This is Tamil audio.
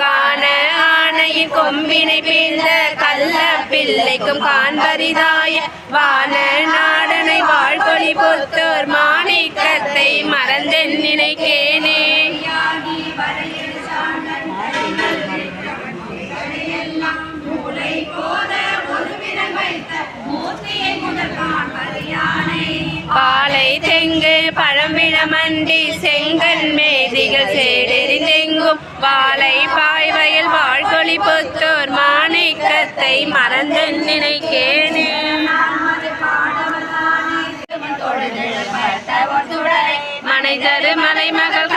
காண ஆணையின் கொம்பினை பிழ்ந்த கள்ள பிள்ளைக்கும் காண்பரிதாய வான நாடனை வாழ்கொழி பொத்தோர் மாணிக்கத்தை மறந்தென் நினைக்கேனே. பாலை தெங்கு பழம்பிழமண்டி செங்கன் சேடெறிந்தெங்கும் வாழை பாய்வயல் வாழ்கொழி புத்தோர் மாணிக்கத்தை மறந்து நினைக்கேனே. மனை தரு மலை மகள்